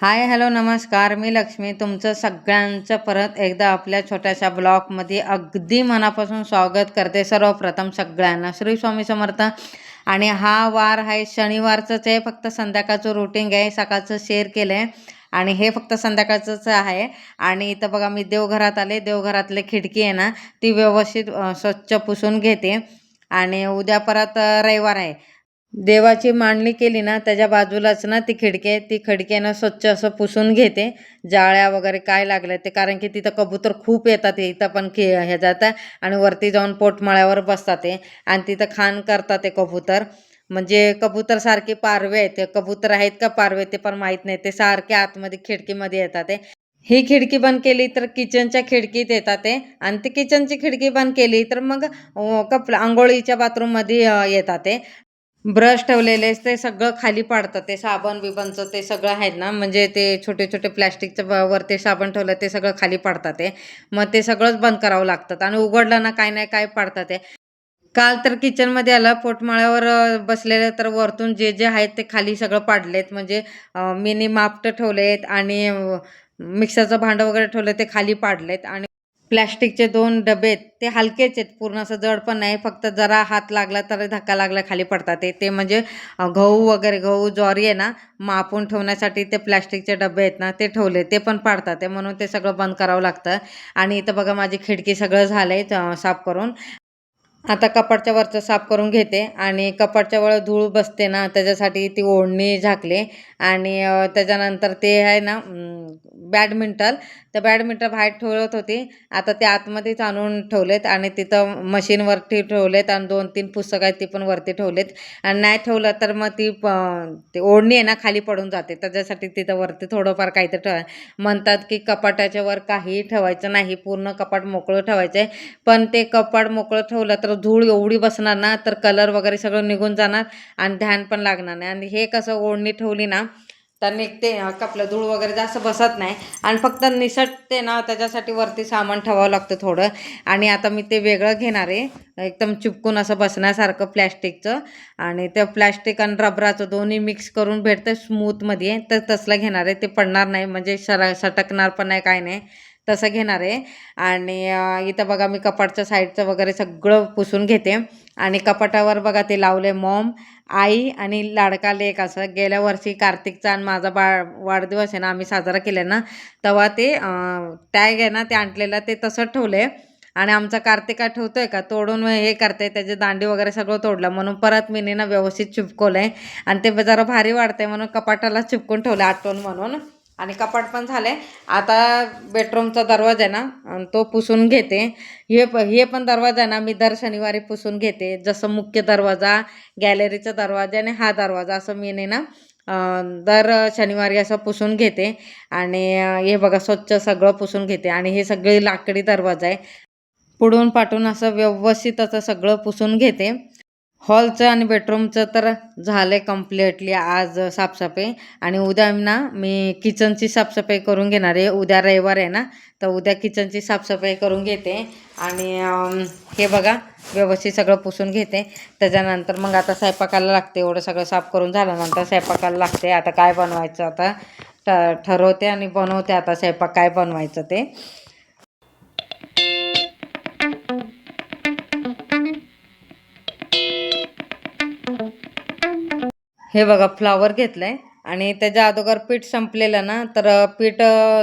Hi hello नमस्कार. मी लक्ष्मी. तुमचं सगळ्यांचं परत एकदा आपल्या छोट्याशा ब्लॉगमध्ये अगदी मनापासून स्वागत करते सर्वप्रथम सगळ्यांना. श्री स्वामी समर्थ. आणि हा वार आहे शनिवारचंच आहे. फक्त संध्याकाळचं रुटीन आहे. सकाळचं शेअर केलं आहे आणि हे फक्त संध्याकाळचंच आहे. आणि इथं बघा मी देवघरात आले. देवघरातले खिडकी आहे ना ती व्यवस्थित स्वच्छ पुसून घेते. आणि उद्या परत रविवार आहे. देवाची मांडणी केली ना त्याच्या बाजूलाच ना ती खिडकी आहे. ती खिडकीनं स्वच्छ असं पुसून घेते. जाळ्या वगैरे काय लागलं ते कारण की तिथं कबूतर खूप येतात इथं पण खे हे जातं आणि वरती जाऊन पोटमाळ्यावर बसतात ते. आणि तिथं खाण करतात ते कबूतर. म्हणजे कबूतर सारखे पारवे आहेत. कबूतर आहेत का पारवे ते पण माहीत नाही. ते सारखे आतमध्ये खिडकीमध्ये येतात ते. ही खिडकी बंद केली तर किचनच्या खिडकीत येतात ते. आणि ती किचनची खिडकी बंद केली तर मग कप आंघोळीच्या बाथरूममध्ये येतात ते. ब्रश ठेवलेले ते सगळं खाली पाडतं ते साबण बिबनचं ते सगळं आहेत ना म्हणजे ते छोटे छोटे प्लॅस्टिकचं वर ते साबण ठेवलं ते सगळं खाली पाडतात ते. मग ते सगळंच बंद करावं लागतं आणि उघडलं ना काय नाही काय पाडतात ते. काल तर किचनमध्ये आलं पोटमाळ्यावर बसलेलं तर वरतून जे जे आहेत ते खाली सगळं पाडलेत. म्हणजे मिनी मापटं ठेवलेत आणि मिक्सरचं भांडं वगैरे ठेवलं ते खाली पाडलेत आणि प्लॅस्टिकचे दोन डबे आहेत ते हलकेच आहेत पूर्ण असं जड पण नाही फक्त जरा हात लागला तर धक्का लागला खाली पडतात ते. ते म्हणजे गहू वगैरे गहू ज्वारी आहे ना मापून ठेवण्यासाठी ते प्लॅस्टिकचे डबे आहेत ना ते ठेवले ते पण पाडतात ते म्हणून ते सगळं बंद करावं लागतं. आणि इथं बघा माझी खिडकी सगळं झालं आहे साफ करून. आता कपाटच्या वरचं साफ करून घेते आणि कपाटच्या वर धूळ बसते ना त्याच्यासाठी ती ओढणी झाकले. आणि त्याच्यानंतर ते आहे ना बॅडमिंटन. तर बॅडमिंटन बाहेर ठेवत होती. आता ते आतमध्येच आणून ठेवलेत आणि तिथं मशीनवरती ठेवलेत आणि दोन तीन पुस्तकं आहेत ती पण वरती ठेवलेत. आणि नाही ठेवलं तर मग ती प ती ओढणी आहे ना खाली पडून जाते. त्याच्यासाठी तिथं वरती थोडंफार काहीतरी ठेवा. म्हणतात की कपाटाच्या वर काहीही ठेवायचं नाही. पूर्ण कपाट मोकळं ठेवायचं आहे पण ते कपाट मोकळं ठेवलं तर धूळ एवढी बसणार ना तर कलर वगैरे सगळं निघून जाणार आणि ध्यान पण लागणार नाही. आणि हे कसं ओढणी ठेवली ना तर निघते कपलं धूळ वगैरे जास्त बसत नाही. आणि फक्त निसटते ना त्याच्यासाठी वरती सामान ठेवावं लागतं थोडं. आणि आता मी ते वेगळं घेणार आहे. एकदम चिपकून असं बसण्यासारखं प्लॅस्टिकचं. आणि त्या प्लॅस्टिक आणि रबराचं दोन्ही मिक्स करून भेटतं स्मूथमध्ये तर तसलं घेणार आहे. ते पडणार नाही म्हणजे सर सटकणार पण नाही काय नाही. तसं घेणार आहे. आणि इथं बघा मी कपाटच्या साईडचं वगैरे सगळं पुसून घेते. आणि कपाटावर बघा ते लावले मॉम आई आणि लाडका लेक असं. गेल्या वर्षी कार्तिकचा आणि माझा बा वाढदिवस आहे ना आम्ही साजरा केला ना तेव्हा ते टॅग आहे ना ते आणलेलं ते तसं ठेवलं आहे आणि आमचा कार्तिक काय आहे का? तोडून हे करते त्याचे दांडी वगैरे सगळं तोडलं. म्हणून परत मी ना व्यवस्थित चिपकवलं आहे आणि ते जरा भारी वाटतंय म्हणून कपाटाला चिपकून ठेवलं आठवण म्हणून. आणि कपाट पण झालं आहे आता बेडरूमचा दरवाजा आहे ना तो पुसून घेते. हे प हे पण दरवाजा आहे ना मी दर शनिवारी पुसून घेते. जसं मुख्य दरवाजा गॅलरीचा दरवाजा आणि हा दरवाजा असं मी नाही ना दर शनिवारी असं पुसून घेते. आणि हे बघा स्वच्छ सगळं पुसून घेते. आणि हे सगळे लाकडी दरवाजा आहे. पुढून पाठून असं व्यवस्थित असं सगळं पुसून घेते. हॉलचं आणि बेडरूमचं तर झालं आहे कम्प्लिटली आज साफसफाई. आणि उद्या ना मी किचनची साफसफाई करून घेणार आहे. उद्या रविवार आहे ना तर उद्या किचनची साफसफाई करून घेते. आणि हे बघा व्यवस्थित सगळं पुसून घेते. त्याच्यानंतर मग आता स्वयंपाकाला लागते. एवढं सगळं साफ करून झाल्यानंतर स्वयंपाकाला लागते. आता काय बनवायचं आता? ठ ठरवते आणि बनवते आता स्वयंपाक. काय बनवायचं ते? हे बघा फ्लावर घेतलंय. आणि त्याच्या अगोदर पीठ संपलेलं ना तर पीठ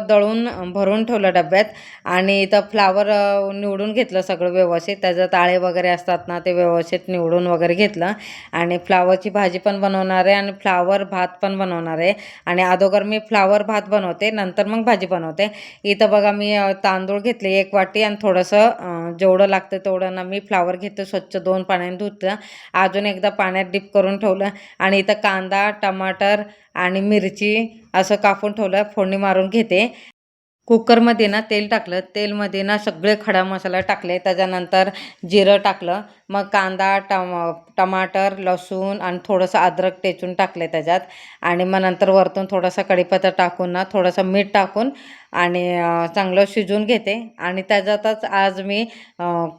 दळून भरून ठेवलं डब्यात आणि इथं फ्लावर निवडून घेतलं सगळं व्यवस्थित. त्याचं ताळे वगैरे असतात ना ते व्यवस्थित निवडून वगैरे घेतलं. आणि फ्लावरची भाजी पण बनवणार आहे आणि फ्लावर भात पण बनवणार आहे. आणि अगोदर मी फ्लावर भात बनवते नंतर मग भाजी बनवते. इथं बघा मी तांदूळ घेतले एक वाटी आणि थोडंसं जेवढं लागतं तेवढं ना मी फ्लावर घेते स्वच्छ दोन पाण्याने धुतलं. अजून एकदा पाण्यात डीप करून ठेवलं. आणि इथं कांदा टमाटर आणि मिरची असं कापून ठेवलं फोडणी मारून घेते. कुकरमध्ये ना तेल टाकलं तेलमध्ये ना सगळे खडा मसाला टाकले त्याच्यानंतर जिरं टाकलं मग कांदा टम टमाटर लसूण आणि थोडंसं अद्रक टेचून टाकले त्याच्यात. आणि मग नंतर वरतून थोडासा कढीपत्ता टाकून ना थोडंसं मीठ टाकून आणि चांगलं शिजवून घेते. आणि त्याच्यातच आज मी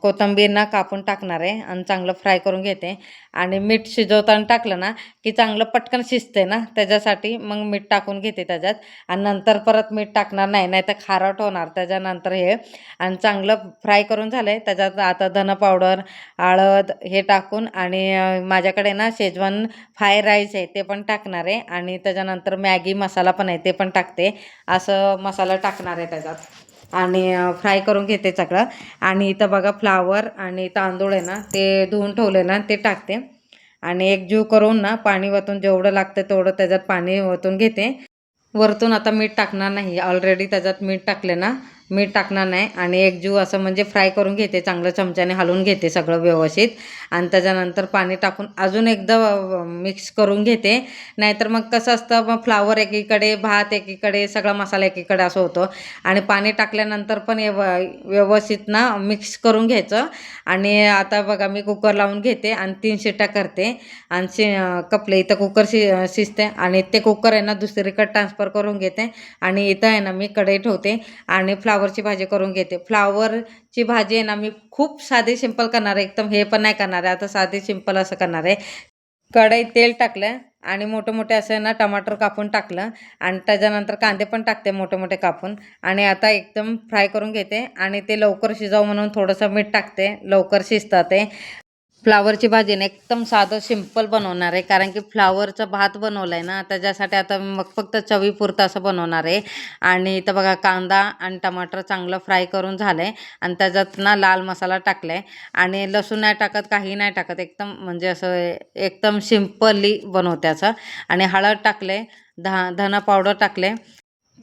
कोथंबीरना कापून टाकणार आहे आणि चांगलं फ्राय करून घेते. आणि मीठ शिजवताना टाकलं ना की चांगलं पटकन शिजते ना त्याच्यासाठी मग मीठ टाकून घेते त्याच्यात. आणि नंतर परत मीठ टाकणार नाही नाही तर खारट होणार. त्याच्यानंतर हे आणि चांगलं फ्राय करून झालं आहे त्याच्यात आता धन पावडर हळद हे टाकून आणि माझ्याकडे ना शेजवान फ्राय राईस आहे ते पण टाकणार आहे. आणि त्याच्यानंतर मॅगी मसाला पण आहे ते पण टाकते. असं मसाला टाकणार आहे त्याच्यात. आणि फ्राय करून घेते सगळं. आणि इथं बघा फ्लावर आणि तांदूळ आहे ना ते धुवून ठेवले ना ते टाकते. आणि एक जीव करून ना पाणी वतून जेवढं लागतं तेवढं त्याच्यात पाणी वतून घेते. वरतून आता मीठ टाकणार नाही. ऑलरेडी त्याच्यात मीठ टाकले ना मीठ टाकणार नाही आणि एक जीव असं म्हणजे फ्राय करून घेते चांगलं चमच्याने हलवून घेते सगळं व्यवस्थित. आणि त्याच्यानंतर पाणी टाकून अजून एकदा मिक्स करून घेते. नाहीतर मग कसं असतं मग फ्लावर एकीकडे भात एकीकडे सगळा मसाला एकीकडे असं होतं. आणि पाणी टाकल्यानंतर पण व्यव व्यवस्थित ना मिक्स करून घ्यायचं. आणि आता बघा मी कुकर लावून घेते आणि तीन शिट्ट्या करते. आणि शि कपले इथं कुकर शि शिजते आणि ते कुकर आहे ना दुसरीकडे ट्रान्सफर करून घेते. आणि इथं आहे ना मी कढई ठेवते. आणि फ्ला फ्लावरची भाजी करून घेते. फ्लावरची भाजी आहे ना मी खूप साधी सिंपल करणार आहे. एकदम हे पण नाही करणार आहे. आता साधी सिंपल असं करणार आहे. कढईत तेल टाकलं आणि मोठे मोठे असं ना टमाटर कापून टाकलं आणि त्याच्यानंतर कांदे पण टाकते मोठे मोठे कापून. आणि आता एकदम फ्राय करून घेते आणि ते लवकर शिजावं म्हणून थोडंसं मीठ टाकते. लवकर शिजतं ते. फ्लावरची भाजी ना एकदम साधं सिंपल बनवणार आहे. कारण की फ्लावरचा भात बनवला आहे ना त्याच्यासाठी आता मग फक्त चवीपुरतं असं बनवणार आहे. आणि इथं बघा कांदा आणि टमाटर चांगलं फ्राय करून झालं आहे आणि त्याच्यात ना लाल मसाला टाकला आहे आणि लसूण नाही टाकत काही नाही टाकत. एकदम म्हणजे असं एकदम सिम्पली बनवते असं. आणि हळद टाकले धा धना पावडर टाकले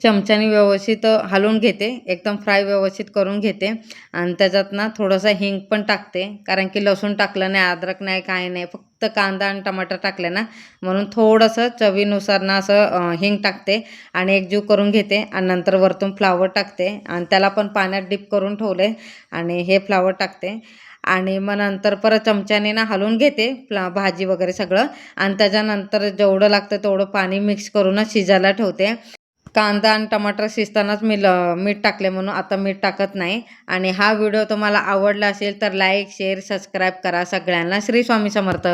चमच्याने व्यवस्थित हलवून घेते एकदम फ्राय व्यवस्थित करून घेते. आणि त्याच्यात ना थोडंसं हिंग पण टाकते कारण की लसूण टाकलं नाही अद्रक नाही काय नाही फक्त कांदा आणि टमाटर टाकले ना म्हणून थोडंसं चवीनुसार ना असं हिंग टाकते आणि एकजीव करून घेते आणि नंतर वरतून फ्लावर टाकते. आणि त्याला पण पाण्यात डिप करून ठेवले आणि हे फ्लावर टाकते. आणि मग नंतर परत चमच्याने ना हलवून घेते फ्ला भाजी वगैरे सगळं. आणि त्याच्यानंतर जेवढं लागतं तेवढं पाणी मिक्स करूनच शिजायला ठेवते. कांदा आणि टमाटर शिजतानाच मी ल मीठ टाकले म्हणून आता मीठ टाकत नाही. आणि हा व्हिडिओ तुम्हाला आवडला असेल तर लाईक शेअर सबस्क्राईब करा सगळ्यांना. श्री स्वामी समर्थ.